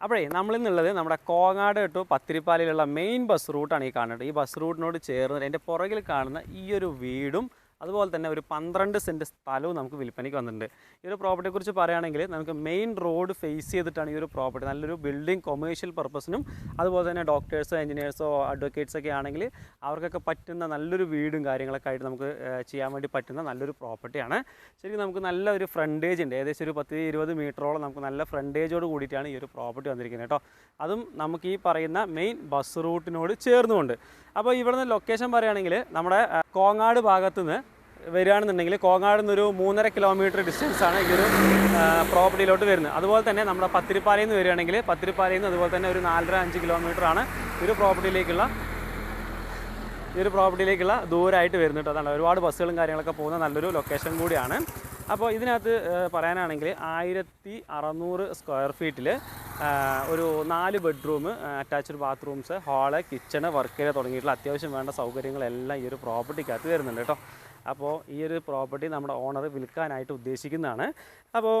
അപ്പോഴേ നമ്മളിന്നുള്ളത് നമ്മുടെ കോങ്ങാട് ടു പത്തിരിപ്പാലയിലുള്ള മെയിൻ ബസ് റൂട്ടാണ് ഈ കാണുന്നത്. ഈ ബസ് റൂട്ടിനോട് ചേർന്ന് എന്റെ പുറകിൽ കാണുന്ന ഈ ഒരു വീടും അതുപോലെ തന്നെ ഒരു പന്ത്രണ്ട് സെന്റ് സ്ഥലവും നമുക്ക് വിൽപ്പനയ്ക്ക് വന്നിട്ടുണ്ട്. ഈ ഒരു പ്രോപ്പർട്ടിയെക്കുറിച്ച് പറയുകയാണെങ്കിൽ നമുക്ക് മെയിൻ റോഡ് ഫേസ് ചെയ്തിട്ടാണ് ഈ ഒരു പ്രോപ്പർട്ടി നല്ലൊരു ബിൽഡിംഗ് കൊമേഴ്ഷ്യൽ പർപ്പസിനും അതുപോലെ തന്നെ ഡോക്ടേഴ്സോ എഞ്ചിനീയേഴ്സോ അഡ്വക്കേറ്റ്സ് ഒക്കെ ആണെങ്കിൽ അവർക്കൊക്കെ പറ്റുന്ന നല്ലൊരു വീടും കാര്യങ്ങളൊക്കെ ആയിട്ട് നമുക്ക് ചെയ്യാൻ വേണ്ടി പറ്റുന്ന നല്ലൊരു പ്രോപ്പർട്ടിയാണ് ശരിക്കും നമുക്ക് നല്ല ഒരു ഫ്രണ്ടേജ് ഉണ്ട്. ഏകദേശം ഒരു പത്ത് ഇരുപത് മീറ്ററോളം നമുക്ക് നല്ല ഫ്രണ്ടേജോട് കൂടിയിട്ടാണ് ഈ ഒരു പ്രോപ്പർട്ടി വന്നിരിക്കുന്നത് കേട്ടോ. അതും നമുക്ക് ഈ പറയുന്ന മെയിൻ ബസ് റൂട്ടിനോട് ചേർന്നുകൊണ്ട് അപ്പോൾ ഇവിടുന്ന് ലൊക്കേഷൻ പറയുകയാണെങ്കിൽ നമ്മുടെ കോങ്ങാട് ഭാഗത്തു നിന്ന് വരികയാണെന്നുണ്ടെങ്കിൽ കോങ്ങാട് നിന്നൊരു മൂന്നര കിലോമീറ്റർ ഡിസ്റ്റൻസ് ആണ് ഈ ഒരു പ്രോപ്പർട്ടിയിലോട്ട് വരുന്നത്. അതുപോലെ തന്നെ നമ്മുടെ പത്തിരിപ്പാലയിൽ നിന്ന് വരികയാണെങ്കിൽ പത്തിരിപ്പാലയിൽ നിന്ന് അതുപോലെ തന്നെ ഒരു നാലര അഞ്ച് കിലോമീറ്റർ ആണ് ഈ ഒരു പ്രോപ്പർട്ടിയിലേക്കുള്ള ഈ ഒരു പ്രോപ്പർട്ടിയിലേക്കുള്ള ദൂരമായിട്ട് വരുന്നുണ്ട് അതാണ് ഒരുപാട് ബസ്സുകളും കാര്യങ്ങളൊക്കെ പോകുന്ന നല്ലൊരു ലൊക്കേഷൻ കൂടിയാണ്. അപ്പോൾ ഇതിനകത്ത് പറയാനാണെങ്കിൽ ആയിരത്തി അറുന്നൂറ് സ്ക്വയർ ഫീറ്റിൽ ഒരു നാല് bedroom attached bathrooms hall kitchen work area തുടങ്ങിയിട്ടുള്ള അത്യാവശ്യം വേണ്ട സൗകര്യങ്ങളെല്ലാം ഈ ഒരു പ്രോപ്പർട്ടിക്കകത്ത് വരുന്നുണ്ട് കേട്ടോ. അപ്പോൾ ഈ ഒരു പ്രോപ്പർട്ടി നമ്മുടെ ഓണർ വിൽക്കാനായിട്ട് ഉദ്ദേശിക്കുന്നതാണ്. അപ്പോൾ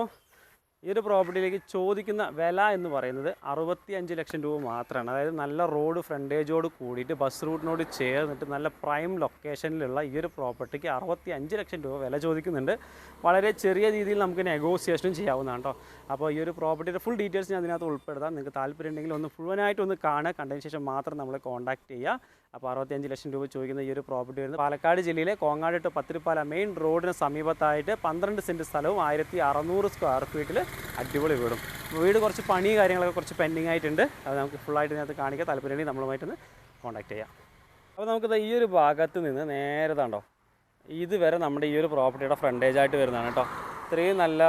ഈ ഒരു പ്രോപ്പർട്ടിയിലേക്ക് ചോദിക്കുന്ന വില എന്ന് പറയുന്നത് അറുപത്തി അഞ്ച് ലക്ഷം രൂപ മാത്രമാണ് അതായത് നല്ല റോഡ് ഫ്രണ്ടേജോട് കൂടിയിട്ട് ബസ് റൂട്ടിനോട് ചേർന്നിട്ട് നല്ല പ്രൈം ലൊക്കേഷനിലുള്ള ഈ ഒരു പ്രോപ്പർട്ടിക്ക് അറുപത്തി അഞ്ച് ലക്ഷം രൂപ വില ചോദിക്കുന്നുണ്ട്. വളരെ ചെറിയ രീതിയിൽ നമുക്ക് നെഗോസിയേഷനും ചെയ്യാവുന്നതാണ് കേട്ടോ അപ്പോൾ ഈ ഒരു പ്രോപ്പർട്ടിയുടെ ഫുൾ ഡീറ്റെയിൽസ് ഞാൻ അതിനകത്ത് ഉൾപ്പെടുത്താം. നിങ്ങൾക്ക് താല്പര്യം ഉണ്ടെങ്കിൽ ഒന്ന് മുഴുവനായിട്ട് ഒന്ന് കാണുക. കണ്ടതിന് ശേഷം മാത്രം നമ്മളെ കോൺടാക്ട് ചെയ്യുക. അപ്പോൾ അറുപത്തിയഞ്ച് ലക്ഷം രൂപ ചോദിക്കുന്ന ഈ ഒരു പ്രോപ്പർട്ടി വരുന്നത്. പാലക്കാട് ജില്ലയിലെ കോങ്ങാട് ടു പത്തിരിപ്പാല മെയിൻ റോഡിന് സമീപത്തായിട്ട് പന്ത്രണ്ട് സെന്റ് സ്ഥലവും ആയിരത്തി അറുന്നൂറ് സ്ക്വയർ ഫീറ്റിൽ അടിപൊളി വീടും. വീട് കുറച്ച് പണി കാര്യങ്ങളൊക്കെ കുറച്ച് പെൻഡിങ് ആയിട്ടുണ്ട്. അത് നമുക്ക് ഫുള്ളായിട്ട് ഇതിനകത്ത് കാണിക്കാൻ താല്പര്യമുണ്ടെങ്കിൽ നമ്മളുമായിട്ടൊന്ന് കോൺടാക്ട് ചെയ്യാം. അപ്പോൾ നമുക്കിത് ഈ ഒരു ഭാഗത്ത് നിന്ന് നേരെ താണ്ടോ ഇതുവരെ നമ്മുടെ ഈ ഒരു പ്രോപ്പർട്ടിയുടെ ഫ്രണ്ടേജ് ആയിട്ട് വരുന്നതാണ് കേട്ടോ. ഇത്രയും നല്ല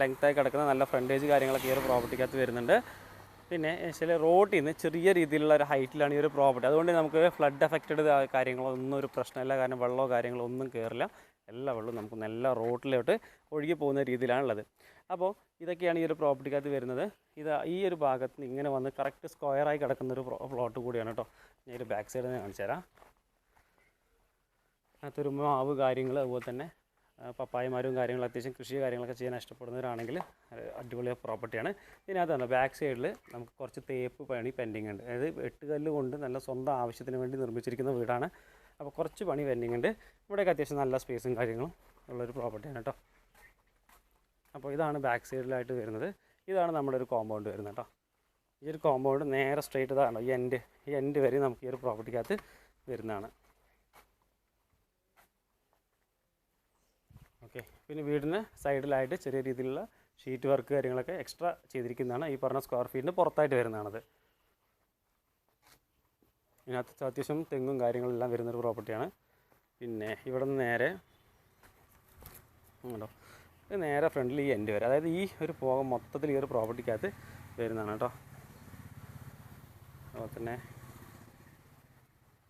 ലെങ്ത്തായി കിടക്കുന്ന നല്ല ഫ്രണ്ടേജ് കാര്യങ്ങളൊക്കെ ഈ ഒരു പ്രോപ്പർട്ടിക്കകത്ത് വരുന്നുണ്ട്. പിന്നെ ചില റോഡിൽ നിന്ന് ചെറിയ രീതിയിലുള്ള ഒരു ഹൈറ്റിലാണ് ഈ ഒരു പ്രോപ്പർട്ടി അതുകൊണ്ട് നമുക്ക് ഫ്ലഡ് എഫക്റ്റഡ് കാര്യങ്ങളോ ഒന്നും ഒരു പ്രശ്നമില്ല. കാരണം വെള്ളമോ കാര്യങ്ങളോ ഒന്നും കയറില്ല എല്ലാ വെള്ളവും നമുക്ക് നല്ല റോഡിലോട്ട് ഒഴുകി പോകുന്ന രീതിയിലാണുള്ളത് അപ്പോൾ ഇതൊക്കെയാണ് ഈ ഒരു പ്രോപ്പർട്ടിക്കകത്ത് വരുന്നത്. ഇത് ഈ ഒരു ഭാഗത്ത് നിന്ന് ഇങ്ങനെ വന്ന് കറക്റ്റ് സ്ക്വയറായി കിടക്കുന്ന ഒരു പ്ലോട്ട് കൂടിയാണ് കേട്ടോ ഞാൻ ഒരു ബാക്ക് സൈഡ് ഞാൻ കാണിച്ചു തരാം അതിനകത്തൊരു മാവ് കാര്യങ്ങൾ അതുപോലെ തന്നെ പപ്പായമാരും കാര്യങ്ങളും അത്യാവശ്യം കൃഷി കാര്യങ്ങളൊക്കെ ചെയ്യാൻ ഇഷ്ടപ്പെടുന്നവരാണെങ്കിൽ അടിപൊളി പ്രോപ്പർട്ടിയാണ്. ഇതിനകത്താണ് ബാക്ക് സൈഡിൽ നമുക്ക് കുറച്ച് തേപ്പ് പണി പെൻഡിങ് ഉണ്ട്. അതായത് വെട്ടുകല്ല് കൊണ്ട് നല്ല സ്വന്തം ആവശ്യത്തിന് വേണ്ടി നിർമ്മിച്ചിരിക്കുന്ന വീടാണ്. അപ്പോൾ കുറച്ച് പണി പെൻഡിങ് ഉണ്ട്. ഇവിടെയൊക്കെ അത്യാവശ്യം നല്ല സ്പേസും കാര്യങ്ങളും ഉള്ളൊരു പ്രോപ്പർട്ടിയാണ് കേട്ടോ. അപ്പോൾ ഇതാണ് ബാക്ക് സൈഡിലായിട്ട് വരുന്നത്. ഇതാണ് നമ്മുടെ ഒരു കോമ്പൗണ്ട് വരുന്നത് കേട്ടോ. ഈ ഒരു കോമ്പൗണ്ട് നേരെ സ്ട്രെയിറ്റ് ഇതാണ് ഈ എൻഡ് ഈ എൻഡ് വരെ നമുക്ക് ഈ ഒരു പ്രോപ്പർട്ടിക്കകത്ത് വരുന്നതാണ്. ഓക്കെ. പിന്നെ വീടിന് സൈഡിലായിട്ട് ചെറിയ രീതിയിലുള്ള ഷീറ്റ് വർക്ക് കാര്യങ്ങളൊക്കെ എക്സ്ട്രാ ചെയ്തിരിക്കുന്നതാണ്. ഈ പറഞ്ഞ സ്ക്വയർ ഫീറ്റിന് പുറത്തായിട്ട് വരുന്നതാണത്. ഇതിനകത്ത് അത്യാവശ്യം തെങ്ങും കാര്യങ്ങളെല്ലാം വരുന്നൊരു പ്രോപ്പർട്ടിയാണ്. പിന്നെ ഇവിടെ നിന്ന് നേരെ ഉണ്ടോ? ഇത് നേരെ ഫ്രണ്ടിൽ ഈ എൻഡ് വരെ. അതായത് ഈ ഒരു പോകം മൊത്തത്തിൽ ഈ ഒരു പ്രോപ്പർട്ടിക്കകത്ത് വരുന്നതാണ് കേട്ടോ. അതുപോലെ തന്നെ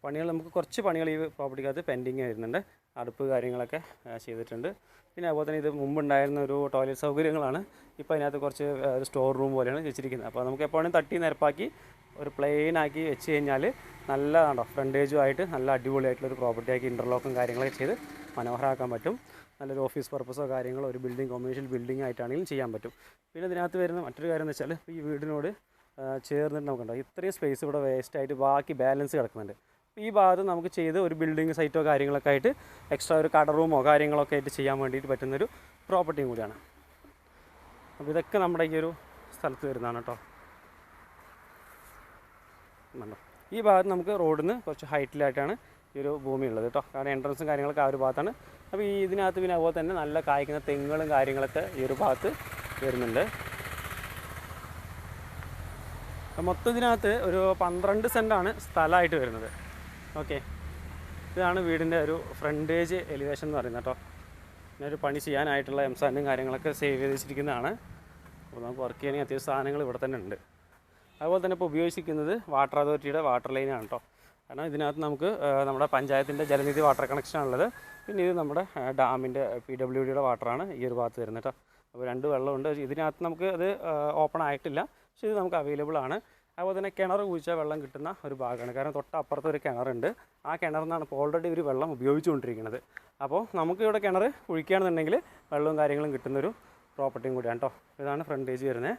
പണികൾ നമുക്ക് കുറച്ച് പണികൾ ഈ പ്രോപ്പർട്ടിക്കകത്ത് പെൻഡിങ് വരുന്നുണ്ട്. അടുപ്പ് കാര്യങ്ങളൊക്കെ ചെയ്തിട്ടുണ്ട്. പിന്നെ അതുപോലെ തന്നെ ഇത് മുമ്പുണ്ടായിരുന്ന ഒരു ടോയ്ലറ്റ് സൗകര്യങ്ങളാണ്. ഇപ്പോൾ അതിനകത്ത് കുറച്ച് ഒരു സ്റ്റോർ റൂം പോലെയാണ് വെച്ചിരിക്കുന്നത്. അപ്പോൾ നമുക്ക് എപ്പോഴും തട്ടി നിരപ്പാക്കി ഒരു പ്ലെയിൻ ആക്കി വെച്ച് കഴിഞ്ഞാൽ നല്ലതാണോ ഫ്രണ്ടേജും ആയിട്ട് നല്ല അടിപൊളിയായിട്ടുള്ള ഒരു പ്രോപ്പർട്ടി ആക്കി ഇന്റർലോക്കും കാര്യങ്ങളൊക്കെ ചെയ്ത് മനോഹരമാക്കാൻ പറ്റും. നല്ലൊരു ഓഫീസ് പർപ്പസോ കാര്യങ്ങളോ ഒരു ബിൽഡിംഗ് കൊമേഴ്ഷ്യൽ ബിൽഡിംഗ് ആയിട്ടാണെങ്കിലും ചെയ്യാൻ പറ്റും. പിന്നെ ഇതിനകത്ത് വരുന്ന മറ്റൊരു കാര്യം എന്ന് വെച്ചാൽ ഈ വീടിനോട് ചേർന്നിട്ട് നമുക്കുണ്ടാവും ഇത്രയും സ്പേസ് ഇവിടെ വേസ്റ്റ് ആയിട്ട് ബാക്കി ബാലൻസ് കിടക്കുന്നുണ്ട്. ഈ ഭാഗത്ത് നമുക്ക് ചെയ്ത് ഒരു ബിൽഡിംഗ് സൈറ്റോ കാര്യങ്ങളൊക്കെ ആയിട്ട് എക്സ്ട്രാ ഒരു കട റൂമോ കാര്യങ്ങളൊക്കെ ആയിട്ട് ചെയ്യാൻ വേണ്ടിയിട്ട് പറ്റുന്നൊരു പ്രോപ്പർട്ടിയും കൂടിയാണ്. അപ്പോൾ ഇതൊക്കെ നമ്മുടെ ഈ ഒരു സ്ഥലത്ത് വരുന്നതാണ് കേട്ടോ ഈ ഭാഗത്ത് നമുക്ക് റോഡിൽ നിന്ന് കുറച്ച് ഹൈറ്റിലായിട്ടാണ് ഈ ഒരു ഭൂമി ഉള്ളത് കേട്ടോ കാരണം എൻട്രൻസും കാര്യങ്ങളൊക്കെ ആ ഒരു ഭാഗത്താണ്. അപ്പോൾ ഈ ഇതിനകത്ത് പിന്നെ അതുപോലെ തന്നെ നല്ല കായ്ക്കുന്ന തെങ്ങുകളും കാര്യങ്ങളൊക്കെ ഈ ഒരു ഭാഗത്ത് വരുന്നുണ്ട്. മൊത്തത്തിനകത്ത് ഒരു പന്ത്രണ്ട് സെന്റാണ് സ്ഥലമായിട്ട് വരുന്നത്. ഓക്കെ. ഇതാണ് വീടിന്റെ ഒരു ഫ്രണ്ടേജ് എലിവേഷൻ എന്ന് പറയുന്നത് കേട്ടോ. ഒരു പണി ചെയ്യാനായിട്ടുള്ള എംസാൻഡും കാര്യങ്ങളൊക്കെ സേവ് ചെയ്ത് വെച്ചിരിക്കുന്നതാണ്. അപ്പോൾ നമുക്ക് വർക്ക് ചെയ്യണമെങ്കിൽ അത്യാവശ്യം സാധനങ്ങൾ ഇവിടെ തന്നെ ഉണ്ട്. അതുപോലെ തന്നെ ഇപ്പോൾ ഉപയോഗിച്ചിരിക്കുന്നത് വാട്ടർ അതോറിറ്റിയുടെ വാട്ടർ ലൈനാണ് കേട്ടോ. കാരണം ഇതിനകത്ത് നമുക്ക് നമ്മുടെ പഞ്ചായത്തിന്റെ ജലനിധി വാട്ടർ കണക്ഷനാണുള്ളത് പിന്നെ ഇത് നമ്മുടെ ഡാമിന്റെ പി ഡബ്ല്യു ഡിയുടെ വാട്ടറാണ് ഈ ഒരു ഭാഗത്ത് വരുന്നത് കേട്ടോ. അപ്പോൾ രണ്ട് വെള്ളമുണ്ട്. ഇതിനകത്ത് നമുക്ക് അത് ഓപ്പൺ ആയിട്ടില്ല. പക്ഷേ ഇത് നമുക്ക് അവൈലബിൾ ആണ് അതുപോലെ തന്നെ കിണർ കുഴിച്ചാൽ വെള്ളം കിട്ടുന്ന ഒരു ഭാഗമാണ്. കാരണം തൊട്ടപ്പുറത്ത് ഒരു കിണറുണ്ട്. ആ കിണറിൽ നിന്നാണ് ഇപ്പോൾ ഓൾറെഡി ഒരു വെള്ളം ഉപയോഗിച്ചുകൊണ്ടിരിക്കുന്നത്. അപ്പോൾ നമുക്ക് ഇവിടെ കിണർ കുഴിക്കുകയാണെന്നുണ്ടെങ്കിൽ വെള്ളവും കാര്യങ്ങളും കിട്ടുന്നൊരു പ്രോപ്പർട്ടിയും കൂടിയാണ് കേട്ടോ ഇതാണ് ഫ്രണ്ട് ഏജ് വരുന്നത്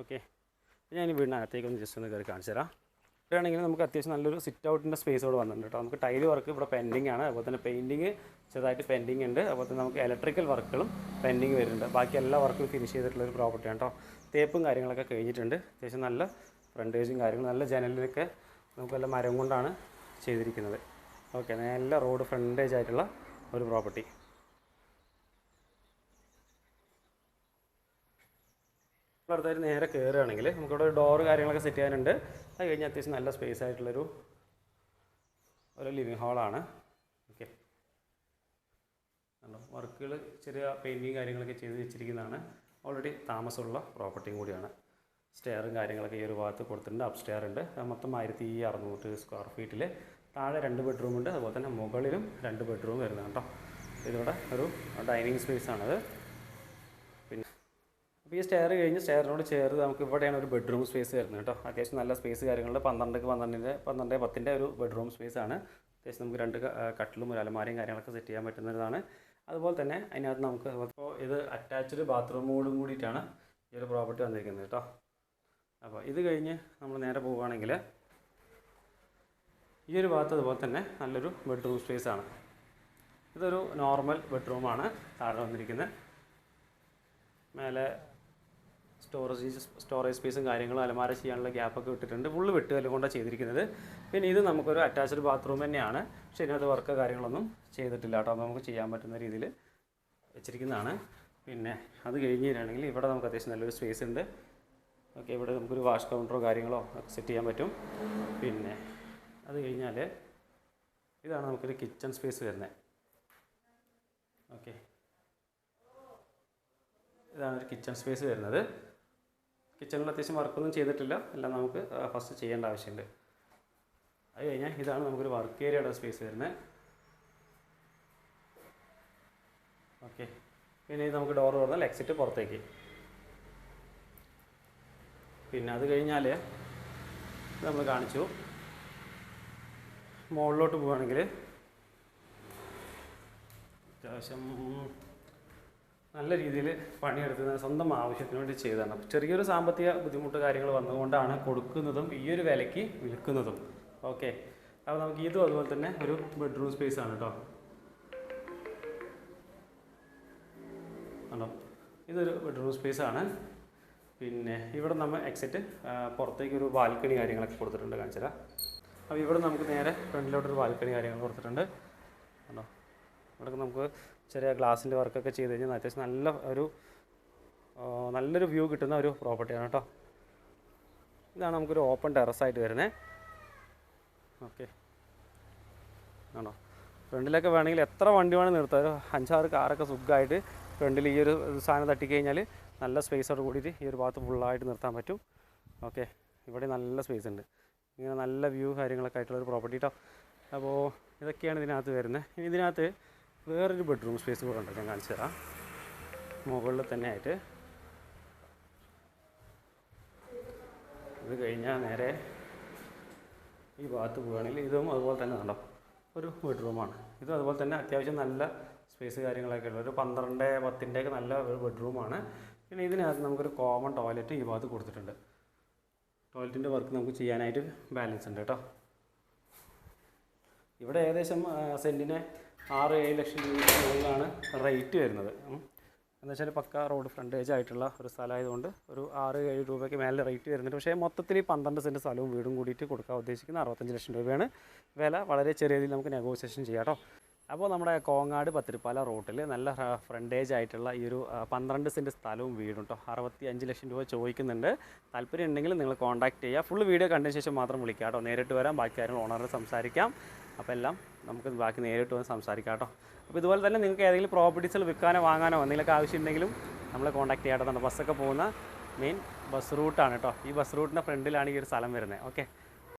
ഓക്കെ ഞാൻ വീടിനകത്തേക്കൊന്ന് ജസ്റ്റ് ഒന്ന് കയറി കാണിച്ചു തരാം ഇവിടെയാണെങ്കിൽ നമുക്ക് അത്യാവശ്യം നല്ലൊരു സിറ്റ് ഔട്ടിന്റെ സ്പേസ് ഇവിടെ വന്നിട്ടുണ്ട് കേട്ടോ നമുക്ക് ടൈൽ വർക്ക് ഇവിടെ പെൻഡിങ് ആണ്. അതുപോലെ തന്നെ പെയിന്റിങ് ചെറുതായിട്ട് പെൻഡിങ് ഉണ്ട്. അതുപോലെ തന്നെ നമുക്ക് ഇലക്ട്രിക്കൽ വർക്കുകളും പെൻഡിങ് വരുന്നുണ്ട്. ബാക്കി എല്ലാ വർക്കും ഫിനിഷ് ചെയ്തിട്ടുള്ള ഒരു പ്രോപ്പർട്ടിയാണ് കേട്ടോ തേപ്പും കാര്യങ്ങളൊക്കെ കഴിഞ്ഞിട്ടുണ്ട്. അത്യാവശ്യം നല്ല ഫ്രണ്ടേജും കാര്യങ്ങളും നല്ല ജനലിലൊക്കെ നമുക്ക് നല്ല മരം കൊണ്ടാണ് ചെയ്തിരിക്കുന്നത്. ഓക്കെ നല്ല റോഡ് ഫ്രണ്ടേജ് ആയിട്ടുള്ള ഒരു പ്രോപ്പർട്ടി അടുത്തായിട്ട് നേരെ കയറുകയാണെങ്കിൽ നമുക്കിവിടെ ഒരു ഡോറ് കാര്യങ്ങളൊക്കെ സെറ്റ് ചെയ്യാനുണ്ട്. അത് കഴിഞ്ഞാൽ അത്യാവശ്യം നല്ല സ്പേസ് ആയിട്ടുള്ളൊരു ഒരു ലിവിങ് ഹാളാണ് ഓക്കെ വർക്കുകൾ ചെറിയ പെയിന്റിങ് കാര്യങ്ങളൊക്കെ ചെയ്ത് വെച്ചിരിക്കുന്നതാണ്. ഓൾറെഡി താമസമുള്ള പ്രോപ്പർട്ടിയും കൂടിയാണ്. സ്റ്റെയറും കാര്യങ്ങളൊക്കെ ഈ ഒരു ഭാഗത്ത് കൊടുത്തിട്ടുണ്ട്. അപ് സ്റ്റെയർ ഉണ്ട് മൊത്തം ആയിരത്തി അറുന്നൂറ് സ്ക്വയർ ഫീറ്റിൽ താഴെ രണ്ട് ബെഡ്റൂം ഉണ്ട്. അതുപോലെ തന്നെ മുകളിലും രണ്ട് ബെഡ്റൂം വരുന്നത് കേട്ടോ. ഇതിവിടെ ഒരു ഡൈനിങ് സ്പേസ് ആണത്. പിന്നെ അപ്പോൾ ഈ സ്റ്റെയർ കഴിഞ്ഞ് സ്റ്റെയറിനോട് ചേർന്ന് നമുക്ക് ഇവിടെയാണ് ഒരു ബെഡ്റൂം സ്പേസ് വരുന്നത് കേട്ടോ. അത്യാവശ്യം നല്ല സ്പേസ് കാര്യങ്ങളുണ്ട്. പന്ത്രണ്ട് പന്ത്രണ്ടിന്റെ പന്ത്രണ്ട് പത്തിന്റെ ഒരു ബെഡ്റൂം സ്പേസ് ആണ്. അത്യാവശ്യം നമുക്ക് രണ്ട് കട്ടിലും ഒരു അലമാരയും കാര്യങ്ങളൊക്കെ സെറ്റ് ചെയ്യാൻ പറ്റുന്നതാണ് അതുപോലെ തന്നെ അതിനകത്ത് നമുക്ക് ഇപ്പോൾ ഇത് അറ്റാച്ച്ഡ് ബാത്റൂമോടും കൂടിയിട്ടാണ് ഈ ഒരു പ്രോപ്പർട്ടി വന്നിരിക്കുന്നത് കേട്ടോ. അപ്പോൾ ഇത് കഴിഞ്ഞ് നമ്മൾ നേരെ പോവുകയാണെങ്കിൽ ഈ ഒരു ഭാഗത്ത് അതുപോലെ തന്നെ നല്ലൊരു ബെഡ്റൂം സ്പേസ് ആണ്. ഇതൊരു നോർമൽ ബെഡ്റൂമാണ് താഴെ വന്നിരിക്കുന്നത്. മേലെ സ്റ്റോറേജ് സ്റ്റോറേജ് സ്പേസും കാര്യങ്ങളും അലമാര ചെയ്യാനുള്ള ഗ്യാപ്പൊക്കെ ഇട്ടിട്ടുണ്ട്. ഫുള്ള് വെട്ടുകല്ല് കൊണ്ടാണ് ചെയ്തിരിക്കുന്നത്. പിന്നെ ഇത് നമുക്കൊരു അറ്റാച്ച്ഡ് ബാത്റൂം തന്നെയാണ്. പക്ഷേ ഇതിനകത്ത് വർക്ക് കാര്യങ്ങളൊന്നും ചെയ്തിട്ടില്ല കേട്ടോ. നമുക്ക് ചെയ്യാൻ പറ്റുന്ന രീതിയിൽ വെച്ചിരിക്കുന്നതാണ്. പിന്നെ അത് കഴിഞ്ഞ് തരികയാണെങ്കിൽ ഇവിടെ നമുക്ക് അത്യാവശ്യം നല്ലൊരു സ്പേസ് ഉണ്ട്. ഓക്കെ ഇവിടെ നമുക്കൊരു വാഷ് കൗണ്ടറോ കാര്യങ്ങളോ ഒക്കെ സെറ്റ് ചെയ്യാൻ പറ്റും. പിന്നെ അത് കഴിഞ്ഞാൽ ഇതാണ് നമുക്കൊരു കിച്ചൺ സ്പേസ് വരുന്നത്. ഓക്കെ. ഇതാണ് ഒരു കിച്ചൺ സ്പേസ് വരുന്നത്. കിച്ചണിൽ അത്യാവശ്യം വർക്കൊന്നും ചെയ്തിട്ടില്ല. എല്ലാം നമുക്ക് ഫസ്റ്റ് ചെയ്യേണ്ട ആവശ്യമുണ്ട്. അത് കഴിഞ്ഞാൽ ഇതാണ് നമുക്കൊരു വർക്ക് ഏരിയയുടെ സ്പേസ് വരുന്നത് ഓക്കെ പിന്നെ നമുക്ക് ഡോർ തുറന്നാൽ എക്സിറ്റ് പുറത്തേക്ക്. പിന്നെ അത് കഴിഞ്ഞാൽ നമ്മൾ കാണിച്ചു. മുകളിലോട്ട് പോവുകയാണെങ്കിൽ അത്യാവശ്യം നല്ല രീതിയിൽ പണിയെടുത്തത് സ്വന്തം ആവശ്യത്തിന് വേണ്ടി ചെയ്തതാണ്. ചെറിയൊരു സാമ്പത്തിക ബുദ്ധിമുട്ട് കാര്യങ്ങൾ വന്നുകൊണ്ടാണ് കൊടുക്കുന്നതും ഈ ഒരു വിലയ്ക്ക് വിൽക്കുന്നതും. ഓക്കെ. അപ്പോൾ നമുക്ക് ഇതും അതുപോലെ തന്നെ ഒരു ബെഡ്റൂം സ്പേസ് ആണ് കേട്ടോ ആണോ ഇതൊരു ബെഡ്റൂം സ്പേസ് ആണ്. പിന്നെ ഇവിടെ നമ്മൾ എക്സിറ്റ് പുറത്തേക്ക് ഒരു ബാൽക്കണി കാര്യങ്ങളൊക്കെ കൊടുത്തിട്ടുണ്ട് കാണിച്ചുതരാം. അപ്പോൾ ഇവിടെ നമുക്ക് നേരെ ഫ്രണ്ടിലോട്ടൊരു ബാൽക്കണി കാര്യങ്ങൾ കൊടുത്തിട്ടുണ്ട്. കണ്ടോ? ഇവിടെ നമുക്ക് ചെറിയ ഗ്ലാസിന്റെ വർക്കൊക്കെ ചെയ്ത് കഴിഞ്ഞാൽ അത്യാവശ്യം നല്ല ഒരു നല്ലൊരു വ്യൂ കിട്ടുന്ന ഒരു പ്രോപ്പർട്ടിയാണ് കേട്ടോ. ഇതാണ് നമുക്കൊരു ഓപ്പൺ ടെറസായിട്ട് വരുന്നത് ഓക്കെ ആണോ? ഫ്രണ്ടിലൊക്കെ വേണമെങ്കിൽ എത്ര വണ്ടി വേണമെങ്കിൽ നിർത്താം. ഒരു അഞ്ചാറ് കാറൊക്കെ സുഖമായിട്ട് ഫ്രണ്ടിൽ ഈ ഒരു സാധനം തട്ടിക്കഴിഞ്ഞാൽ നല്ല സ്പേസോട് കൂടിയിട്ട് ഈ ഒരു ഭാഗത്ത് ഫുള്ളായിട്ട് നിർത്താൻ പറ്റും. ഓക്കെ ഇവിടെ നല്ല സ്പേസ് ഉണ്ട്. ഇങ്ങനെ നല്ല വ്യൂ കാര്യങ്ങളൊക്കെ ആയിട്ടുള്ളൊരു പ്രോപ്പർട്ടി കേട്ടോ അപ്പോൾ ഇതൊക്കെയാണ് ഇതിനകത്ത് വരുന്നത്. ഇതിനകത്ത് വേറൊരു ബെഡ്റൂം സ്പേസ് കൂടെ ഉണ്ട്. ഞാൻ കാണിച്ചു തരാം. മുകളിൽ തന്നെ ആയിട്ട്. ഇത് കഴിഞ്ഞാൽ നേരെ ഈ ഭാഗത്ത് പോവുകയാണെങ്കിൽ ഇതും അതുപോലെ തന്നെ ഉണ്ടോ ഒരു ബെഡ്റൂമാണ് ഇതും അതുപോലെ തന്നെ അത്യാവശ്യം നല്ല സ്പേസ് കാര്യങ്ങളൊക്കെ ഉള്ള ഒരു പന്ത്രണ്ട് പത്തിന്റെയൊക്കെ നല്ല ഒരു ബെഡ്റൂമാണ് പിന്നെ ഇതിനകത്ത് നമുക്കൊരു കോമൺ ടോയ്ലറ്റ് ഈ ഭാഗത്ത് കൊടുത്തിട്ടുണ്ട്. ടോയ്ലറ്റിന്റെ വർക്ക് നമുക്ക് ചെയ്യാനായിട്ട് ബാലൻസ് ഉണ്ട് കേട്ടോ. ഇവിടെ ഏകദേശം സെന്റിനെ ആറ് ഏഴ് ലക്ഷം മുകളിലാണ് റേറ്റ് വരുന്നത്. എന്ന് വെച്ചാൽ പക്ക റോഡ് ഫ്രണ്ടേജ് ആയിട്ടുള്ള ഒരു സ്ഥലമായതുകൊണ്ട് ഒരു ആറ് ഏഴ് രൂപയ്ക്ക് മേലെ റേറ്റ് വരുന്നുണ്ട്. പക്ഷേ മൊത്തത്തിൽ ഈ പന്ത്രണ്ട് സെന്റ് സ്ഥലവും വീടും കൂടിയിട്ട് കൊടുക്കാൻ ഉദ്ദേശിക്കുന്ന അറുപത്തഞ്ച് ലക്ഷം രൂപയാണ്. വില വളരെ ചെറിയ രീതിയിൽ നമുക്ക് നെഗോസിയേഷൻ ചെയ്യാം കേട്ടോ അപ്പോൾ നമ്മുടെ കോങ്ങാട് പത്തിരിപ്പാല റോട്ടിൽ നല്ല ഫ്രണ്ടേജ് ആയിട്ടുള്ള ഈ ഒരു പന്ത്രണ്ട് സെന്റ് സ്ഥലവും വീടും കേട്ടോ അറുപത്തി അഞ്ച് ലക്ഷം രൂപ ചോദിക്കുന്നുണ്ട്. താല്പര്യം ഉണ്ടെങ്കിൽ നിങ്ങൾ കോൺടാക്ട് ചെയ്യുക. ഫുൾ വീഡിയോ കണ്ടതിന് ശേഷം മാത്രം വിളിക്കുക കേട്ടോ നേരിട്ട് വരാം. ബാക്കി കാര്യങ്ങൾ ഓണറിന് സംസാരിക്കാം. അപ്പോൾ എല്ലാം നമുക്ക് ബാക്കി നേരിട്ട് വന്ന് സംസാരിക്കാം കേട്ടോ അപ്പോൾ ഇതുപോലെ തന്നെ നിങ്ങൾക്ക് ഏതെങ്കിലും പ്രോപ്പർട്ടീസുകൾ വിൽക്കാനോ വാങ്ങാനോ എന്തെങ്കിലുമൊക്കെ ആവശ്യമുണ്ടെങ്കിലും നമ്മളെ കോൺടാക്ട് ചെയ്യാട്ടോ ബസ്സൊക്കെ പോകുന്ന മെയിൻ ബസ് റൂട്ടാണ് കേട്ടോ ഈ ബസ് റൂട്ടിന്റെ ഫ്രണ്ടിലാണ് ഈ ഒരു സ്ഥലം വരുന്നത്. ഓക്കെ